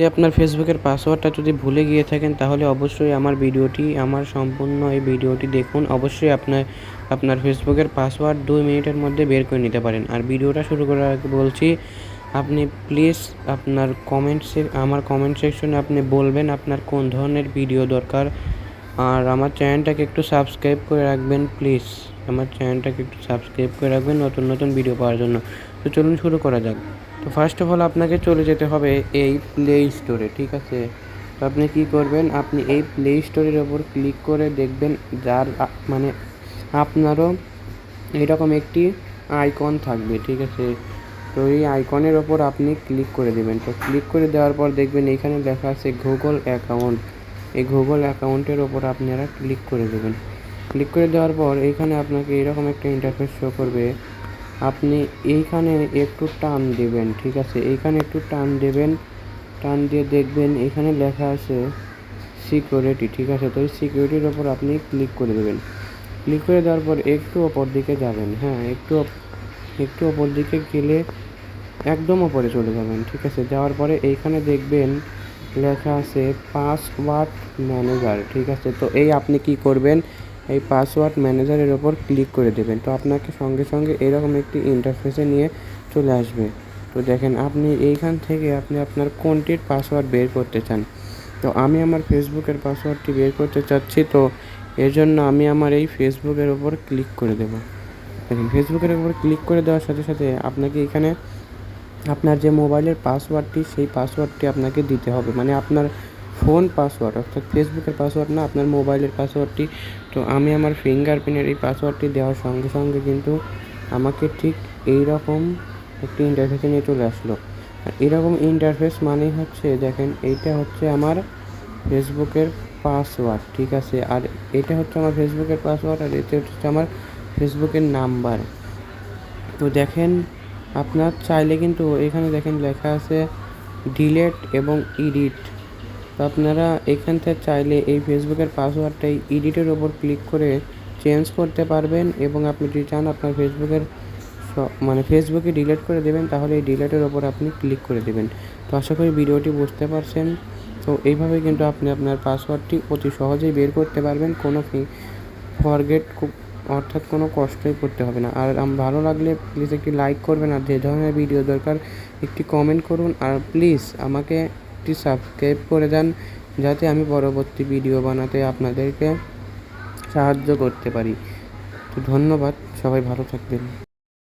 যদি আপনার ফেসবুকের পাসওয়ার্ডটা যদি ভুলে গিয়ে থাকেন, তাহলে অবশ্যই আমার ভিডিওটি, আমার সম্পূর্ণ এই ভিডিওটি দেখুন। অবশ্যই আপনার আপনার ফেসবুকের পাসওয়ার্ড দুই মিনিটের মধ্যে বের করে নিতে পারেন। আর ভিডিওটা শুরু করার আগে বলছি, আপনি প্লিজ আপনার কমেন্ট আমার কমেন্ট সেকশনে আপনি বলবেন আপনার কোন ধরনের ভিডিও দরকার। আর আমার চ্যানেলটাকে একটু সাবস্ক্রাইব করে রাখবেন, প্লিজ। আমার চ্যানেলটাকে একটু সাবস্ক্রাইব করে রাখবেন নতুন নতুন ভিডিও পাওয়ার জন্য। তো চলুন শুরু করা যাক। তো ফার্স্ট অফ অল আপনাকে চলে যেতে হবে এই প্লে স্টোরে ঠিক আছে? তো আপনি কি করবেন, আপনি এই প্লে স্টোরের ওপর ক্লিক করে দেখবেন যার মানে আপনারও এরকম একটি আইকন থাকবে, ঠিক আছে? তো এই আইকনের ওপর আপনি ক্লিক করে দেবেন। তো ক্লিক করে দেওয়ার পর দেখবেন এখানে লেখা আছে গুগল অ্যাকাউন্ট এই গুগল অ্যাকাউন্টের ওপর আপনারা ক্লিক করে দেবেন। ক্লিক করে দেওয়ার পর এখানে আপনাকে এরকম একটা ইন্টারফেস শো করবে। আপনি এইখানে একটু টান দেবেন, ঠিক আছে? এইখানে একটু টান দেবেন, টান দিয়ে দেখবেন এখানে লেখা আছে সিকিউরিটি ঠিক আছে? তো এই সিকিউরিটির ওপর আপনি ক্লিক করে দেবেন। ক্লিক করে দেওয়ার পর একটু ওপর দিকে যাবেন হ্যাঁ? একটু একটু ওপর দিকে গেলে একদম ওপরে চলে যাবেন, ঠিক আছে? যাওয়ার পরে এইখানে দেখবেন লেখা আছে পাসওয়ার্ড ম্যানেজার ঠিক আছে? তো এই আপনি কি করবেন? এই পাসওয়ার্ড ম্যানেজারের ওপর ক্লিক করে দেবেন। তো আপনাকে সঙ্গে সঙ্গে এরকম একটি ইন্টারফেসে নিয়ে চলে আসবে। তো দেখেন, আপনি এইখান থেকে আপনি আপনার কোনটির পাসওয়ার্ড বের করতে চান। তো আমি আমার ফেসবুকের পাসওয়ার্ডটি বের করতে চাচ্ছি, তো এর জন্য আমি আমার এই ফেসবুকের ওপর ক্লিক করে দেবো। দেখেন ফেসবুকের ওপর ক্লিক করে দেওয়ার সাথে সাথে আপনাকে এখানে আপনার যে মোবাইলের পাসওয়ার্ডটি সেই পাসওয়ার্ডটি আপনাকে দিতে হবে। মানে আপনার ফোন পাসওয়ার্ড অর্থাৎ ফেসবুকের পাসওয়ার্ড না, আপনার মোবাইলের পাসওয়ার্ডটি তো আমি আমার ফিঙ্গারপ্রিন্টের এই পাসওয়ার্ডটি দেওয়ার সঙ্গে সঙ্গে কিন্তু আমাকে ঠিক এই রকম একটি ইন্টারফেসে নিয়ে চলে আসলো। আর এরকম ইন্টারফেস মানেই হচ্ছে, দেখেন এইটা হচ্ছে আমার ফেসবুকের পাসওয়ার্ড ঠিক আছে? আর এটা হচ্ছে আমার ফেসবুকের পাসওয়ার্ড আর এটা হচ্ছে আমার ফেসবুকের নাম্বার তো দেখেন, আপনার চাইলে কিন্তু এখানে দেখেন লেখা আছে ডিলেট এবং এডিট তো আপনারা এখান থেকে চাইলে এই ফেসবুকের পাসওয়ার্ডটাই এডিটের ওপর ক্লিক করে চেঞ্জ করতে পারবেন এবং আপনি যদি চান আপনার ফেসবুকের মানে ফেসবুকে ডিলিট করে দেবেন, তাহলে এই ডিলেটের ওপর আপনি ক্লিক করে দেবেন। তো আশা করি ভিডিওটি বুঝতে পারছেন। তো এইভাবে কিন্তু আপনি আপনার পাসওয়ার্ডটি অতি সহজেই বের করতে পারবেন। কোনো ফরগেট অর্থাৎ কোনো কষ্টই করতে হবে না। আর ভালো লাগলে প্লিজ একটি লাইক করবেন। আর যে ধরনের ভিডিও দরকার, একটি কমেন্ট করুন। আর প্লিজ আমাকে একটি সাবস্ক্রাইব করে দেন, যাতে আমি পরবর্তী ভিডিও বানাতে আপনাদেরকে সাহায্য করতে পারি। তো ধন্যবাদ, সবাই ভালো থাকবেন।